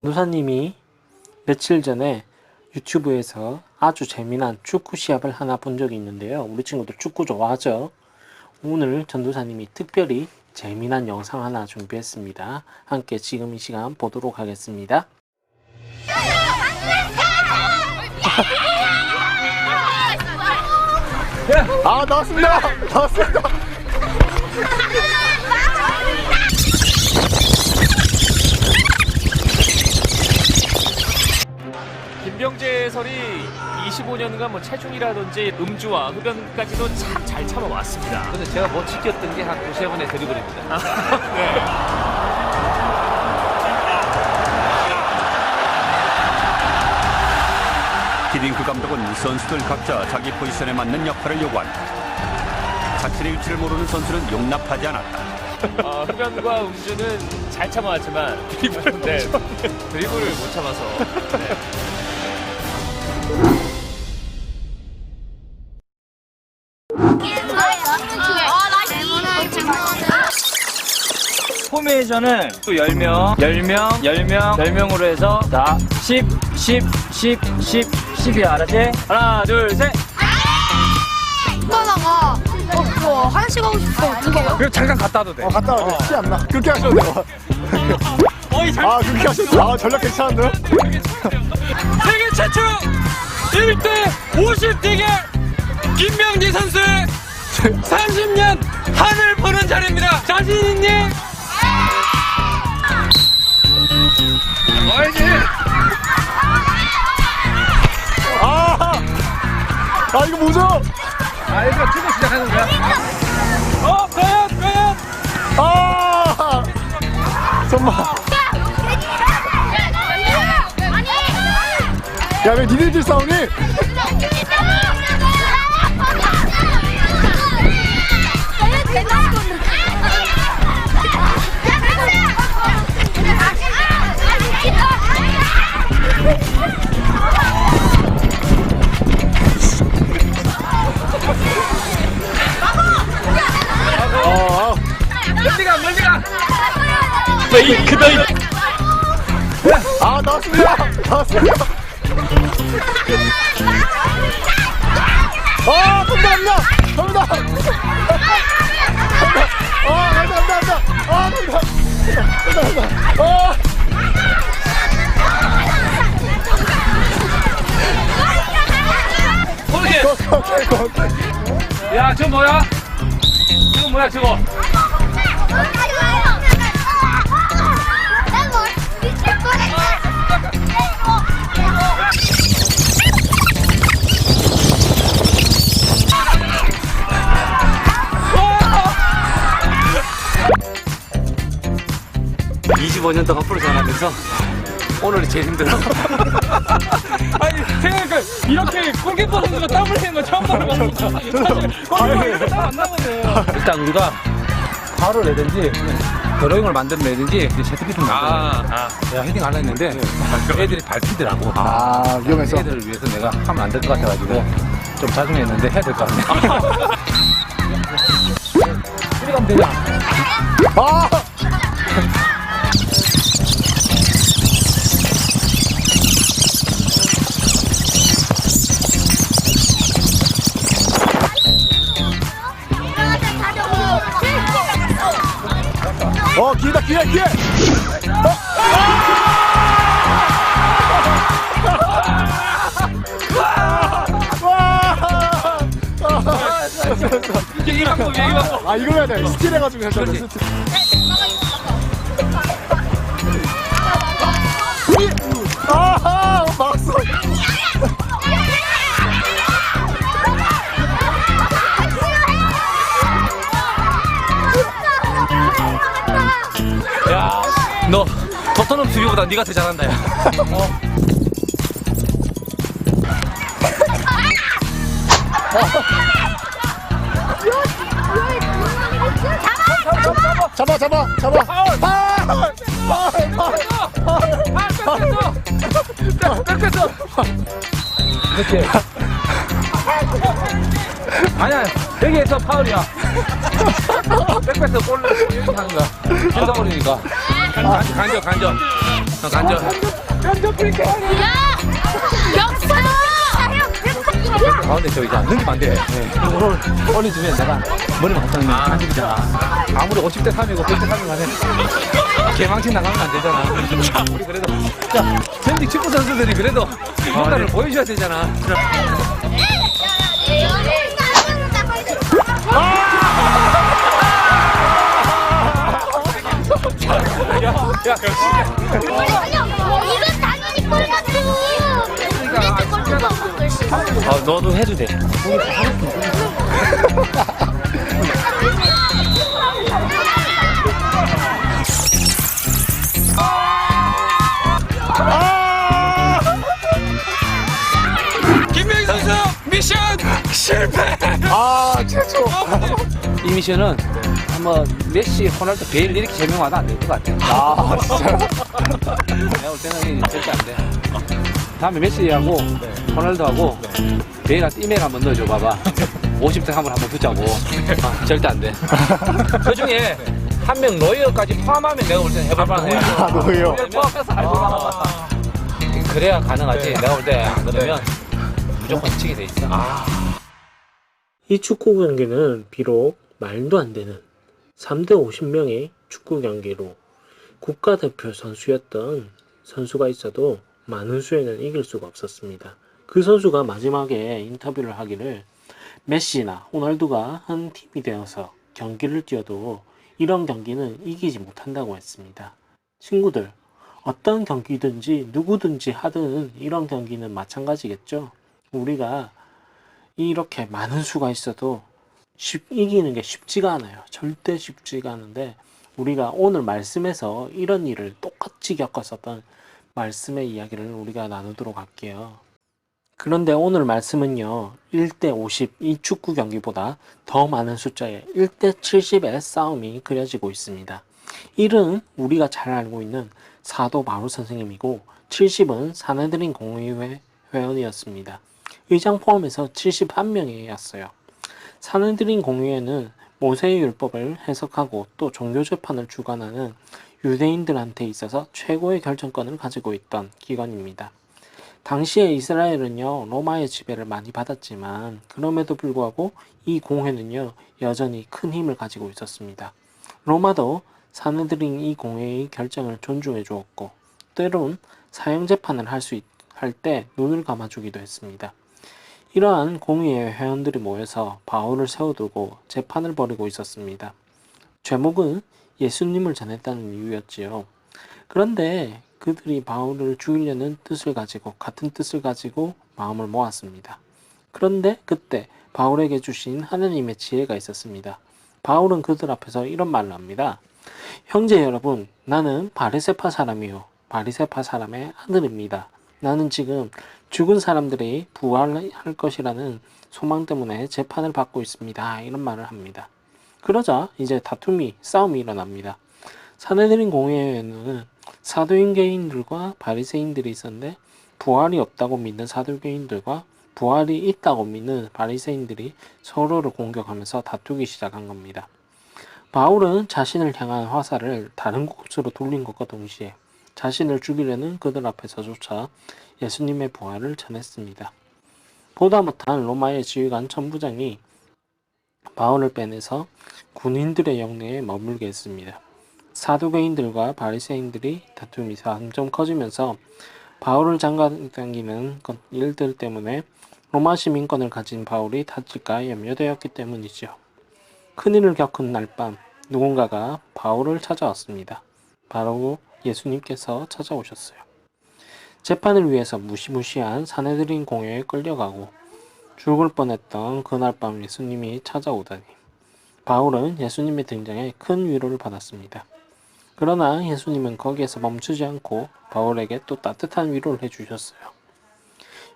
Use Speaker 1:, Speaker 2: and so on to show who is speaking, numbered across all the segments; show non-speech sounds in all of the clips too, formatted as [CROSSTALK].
Speaker 1: 노사님이 며칠 전에 유튜브에서 아주 재미난 축구 시합을 하나 본 적이 있는데요. 우리 친구들 축구 좋아하죠? 오늘 전도사님이 특별히 재미난 영상 하나 준비했습니다. 함께 지금 이 시간 보도록 하겠습니다.
Speaker 2: 아 나왔습니다 나왔습니다 [LAUGHS]
Speaker 3: 김병재 해설이 25년간 뭐 체중이라든지 음주와 흡연까지도 참 잘 참아왔습니다.
Speaker 4: 근데 제가 못 지켰던 게한 두세 번의 드리블입니다. [LAUGHS]
Speaker 5: 히딩크 감독은 선수들 각자 자기 포지션에 맞는 역할을 요구한다. 자신의 위치를 모르는 선수는 용납하지 않았다.
Speaker 3: 어, 흡연과 음주는 잘 참아왔지만 네, 드리블을 못 참아서 네.
Speaker 4: 포메이션을 또 10명, 10명, 10명, 10명으로 해서 다 10, 10, 10, 10, 10이 알았지? 하나, 둘, 셋!
Speaker 6: 하다가 어, 뭐 화장실 가고 싶어 어떻게 해요?
Speaker 4: 그럼 잠깐 갔다 와도 돼.
Speaker 2: 어 갔다 와요 티안 나 그렇게 하셔도 돼요
Speaker 3: 어이 잘
Speaker 2: 아 그렇게 하셔도 아 전략 괜찮은데요?
Speaker 4: 세계 최초 1대 50 대결 김명지 선수의 [LAUGHS] 30년 하늘 보는 자리입니다. 자신 있니?
Speaker 2: 이거 뭐죠?
Speaker 4: 아, 얘들아, 투고 시작하는 거야. 어, 과연, 과연.
Speaker 2: 아 정말 야 왜 니네들 싸우니? 아 나왔습니다 나왔습니다 아 감사합니다 감사합니다 아 감사합니다 아 감사합니다 감사합니다 아
Speaker 4: 오케이.
Speaker 2: 오케이 오케이 오케이
Speaker 4: 야, 저 뭐야? 저거 뭐야, 저거? 25년 동안 프로 생활하면서 오늘이 제일 힘들어. [LAUGHS] 아니, 생각해니까 이렇게 골키퍼 선수가 땀을 흘리는 거 처음 보는 거니까. 골키퍼 이렇게 땀안 나거든. 일단 우리가 화를 내든지 드로잉을 만들어내든지 세트피팅 만들어. 아, 내가 헤딩 하려 했는데 애들이 밟히더라고.
Speaker 2: 아 위험해서
Speaker 4: 애들을 위해서 내가 하면 안 될 것 같아가지고 좀 자중했는데 해야 될 것 같네. 이리 가면 되잖아.
Speaker 2: 아 어, 기회, 기회!
Speaker 4: 이게 이 방법, 이게 방법.
Speaker 2: 아, 이거 해야 돼. 스틸 해가지고 해야 돼. 스틸.
Speaker 4: 수비보다 네가 더 잘한다, 야.
Speaker 2: 잡아, 잡아, 잡아. 파울! 파울! 파울!
Speaker 4: 뺏겼어. 그렇지. 아니야, 여기에서 파울이야. 백패스 골로 이렇게 하는 거야. 뺏어버리니까. 간적, 간적, 간적. 어, 간접. 간접 브레이크.
Speaker 6: 야! 역사야!
Speaker 4: 가운데 저 이제 넘기면 안 돼. 오늘 올려주면 내가 머리만 걱정이 안 되잖아. 아무리 50대 3이고 100대 3이고 하면 개망신 나가면 안 되잖아. 우리 그래도 자 전직 축구 선수들이 그래도 뭔가를 보여줘야 되잖아. 야,
Speaker 6: 이건 당연히 볼 같은. 우리한테 볼 주고 없는
Speaker 3: 아, 너도 해도 돼.
Speaker 4: 김명희 선수 미션 실패.
Speaker 2: 아 최초
Speaker 4: 이 미션은 한번 메시, 호날두, 베일 이렇게 제명하다 안 될 것 같아.
Speaker 2: 아 진짜
Speaker 4: 내가 볼 때는 이게 절대 안 돼. 다음에 메시하고 호날두하고 베일한테 이메일 한번 넣어줘 봐봐. 50대 한번 한번 붙자고. 아, 절대 안 돼. 그 중에 한 명 로이어까지 포함하면 내가 볼 때는 해볼 만 해.
Speaker 2: 아 노예요
Speaker 4: 포함해서 알고 나가봤다. 그래야 가능하지. 내가 볼 때 안 그러면 무조건 치게 돼 있어.
Speaker 1: 이 축구 경기는 비록 말도 안 되는 3대 50명의 축구 경기로 국가대표 선수였던 선수가 있어도 많은 수에는 이길 수가 없었습니다. 그 선수가 마지막에 인터뷰를 하기를 메시나 호날두가 한 팀이 되어서 경기를 뛰어도 이런 경기는 이기지 못한다고 했습니다. 친구들, 어떤 경기든지 누구든지 하든 이런 경기는 마찬가지겠죠. 우리가 이렇게 많은 수가 있어도 쉽- 이기는 게 쉽지가 않아요. 절대 쉽지가 않은데 우리가 오늘 말씀에서 이런 일을 똑같이 겪었었던 말씀의 이야기를 우리가 나누도록 할게요. 그런데 오늘 말씀은요, 1대 50, 이 축구 경기보다 더 많은 숫자의 1대 70의 싸움이 그려지고 있습니다. 1은 우리가 잘 알고 있는 사도 바로 선생님이고, 70은 사내들인 공의회 회원이었습니다. 의장 포함해서 71명이었어요. 사내들인 공의회는 모세의 율법을 해석하고 또 종교 재판을 주관하는 유대인들한테 있어서 최고의 결정권을 가지고 있던 기관입니다. 당시에 이스라엘은요 로마의 지배를 많이 받았지만 그럼에도 불구하고 이 공회는요 여전히 큰 힘을 가지고 있었습니다. 로마도 사내들인 이 공회의 결정을 존중해 주었고 때론 사형 재판을 할 수 할때 눈을 감아주기도 했습니다. 이러한 공의회 회원들이 모여서 바울을 세워두고 재판을 벌이고 있었습니다. 제목은 예수님을 전했다는 이유였지요. 그런데 그들이 바울을 죽이려는 뜻을 가지고 같은 뜻을 가지고 마음을 모았습니다. 그런데 그때 바울에게 주신 하나님의 지혜가 있었습니다. 바울은 그들 앞에서 이런 말을 합니다. 형제 여러분, 나는 바리세파 사람이요. 바리세파 사람의 아들입니다. 나는 지금 죽은 사람들이 부활할 것이라는 소망 때문에 재판을 받고 있습니다. 이런 말을 합니다. 그러자 이제 다툼이 싸움이 일어납니다. 사내들인 공회에는 사도인계인들과 바리새인들이 있었는데 부활이 없다고 믿는 사도교인들과 부활이 있다고 믿는 바리새인들이 서로를 공격하면서 다투기 시작한 겁니다. 바울은 자신을 향한 화살을 다른 곳으로 돌린 것과 동시에 자신을 죽이려는 그들 앞에서조차 예수님의 부활을 전했습니다. 보다 못한 로마의 지휘관 천부장이 바울을 빼내서 군인들의 영내에 머물게 했습니다. 사두개인들과 바리새인들이 다툼이 점점 커지면서 바울을 장가당기는 것- 일들 때문에 로마 시민권을 가진 바울이 다칠까 염려되었기 때문이죠. 큰일을 겪은 날 밤 누군가가 바울을 찾아왔습니다. 바로 예수님께서 찾아오셨어요. 재판을 위해서 무시무시한 사내들인 공회에 끌려가고 죽을 뻔했던 그날 밤 예수님이 찾아오다니 바울은 예수님의 등장에 큰 위로를 받았습니다. 그러나 예수님은 거기에서 멈추지 않고 바울에게 또 따뜻한 위로를 해주셨어요.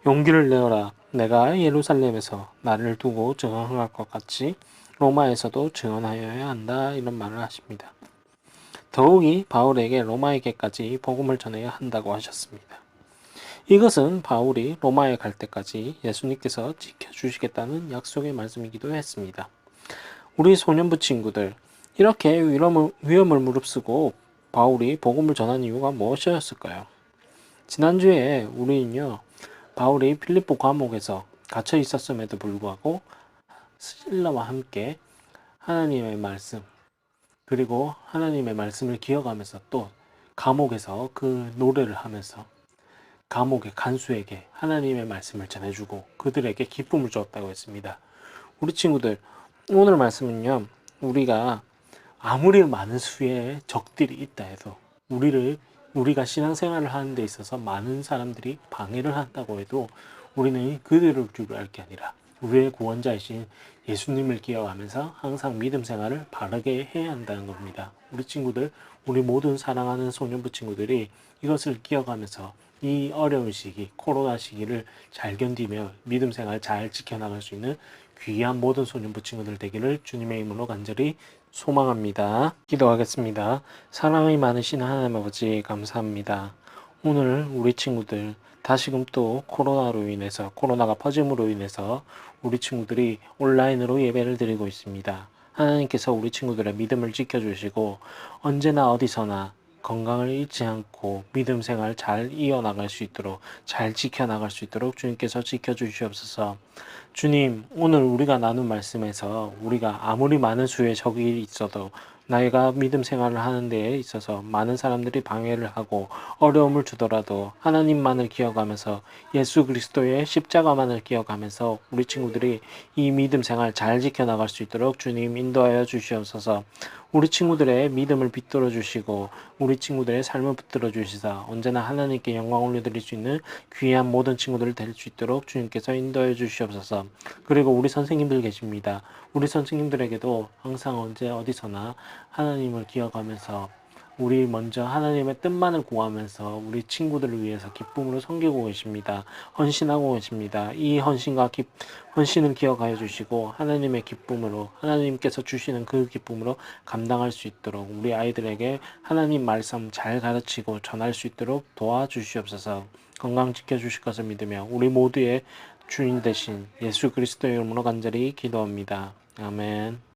Speaker 1: 용기를 내어라. 내가 예루살렘에서 나를 두고 증언할 것 같이 로마에서도 증언하여야 한다. 이런 말을 하십니다. 더욱이 바울에게 로마에게까지 복음을 전해야 한다고 하셨습니다. 이것은 바울이 로마에 갈 때까지 예수님께서 지켜주시겠다는 약속의 말씀이기도 했습니다. 우리 소년부 친구들, 이렇게 위험을, 위험을 무릅쓰고 바울이 복음을 전한 이유가 무엇이었을까요? 지난주에 우리는요, 바울이 필리포 감옥에서 갇혀 있었음에도 불구하고 신라와 함께 하나님의 말씀, 그리고 하나님의 말씀을 기억하면서 또 감옥에서 그 노래를 하면서 감옥의 간수에게 하나님의 말씀을 전해주고 그들에게 기쁨을 주었다고 했습니다. 우리 친구들, 오늘 말씀은요, 우리가 아무리 많은 수의 적들이 있다 해도 우리를 우리가 신앙생활을 하는 데 있어서 많은 사람들이 방해를 한다고 해도 우리는 그들을 두려워할 게 아니라 우리의 구원자이신 예수님을 기억하면서 항상 믿음 생활을 바르게 해야 한다는 겁니다. 우리 친구들, 우리 모든 사랑하는 소년부 친구들이 이것을 기억하면서 이 어려운 시기, 코로나 시기를 잘 견디며 믿음 생활 잘 지켜나갈 수 있는 귀한 모든 소년부 친구들 되기를 주님의 이름으로 간절히 소망합니다. 기도하겠습니다. 사랑이 많으신 하나님 아버지 감사합니다. 오늘 우리 친구들 다시금 또 코로나로 인해서 코로나가 퍼짐으로 인해서 우리 친구들이 온라인으로 예배를 드리고 있습니다. 하나님께서 우리 친구들의 믿음을 지켜주시고 언제나 어디서나 건강을 잃지 않고 믿음 생활 잘 이어나갈 수 있도록 잘 지켜나갈 수 있도록 주님께서 지켜주시옵소서. 주님, 오늘 우리가 나눈 말씀에서 우리가 아무리 많은 수의 적이 있어도 나이가 믿음 생활을 하는 데에 있어서 많은 사람들이 방해를 하고 어려움을 주더라도 하나님만을 기억하면서 예수 그리스도의 십자가만을 기억하면서 우리 친구들이 이 믿음 생활 잘 지켜나갈 수 있도록 주님 인도하여 주시옵소서 우리 친구들의 믿음을 빛들어 주시고 우리 친구들의 삶을 붙들어 주시사 언제나 하나님께 영광 올려드릴 수 있는 귀한 모든 친구들을 될 수 있도록 주님께서 인도해 주시옵소서. 그리고 우리 선생님들 계십니다. 우리 선생님들에게도 항상 언제 어디서나 하나님을 기억하면서 우리 먼저 하나님의 뜻만을 구하면서 우리 친구들을 위해서 기쁨으로 섬기고 계십니다. 헌신하고 계십니다. 이 헌신과 기, 헌신을 기억하여 주시고 하나님의 기쁨으로 하나님께서 주시는 그 기쁨으로 감당할 수 있도록 우리 아이들에게 하나님 말씀 잘 가르치고 전할 수 있도록 도와주시옵소서. 건강 지켜주실 것을 믿으며 우리 모두의 주인 되신 예수 그리스도의 이름으로 간절히 기도합니다. 아멘.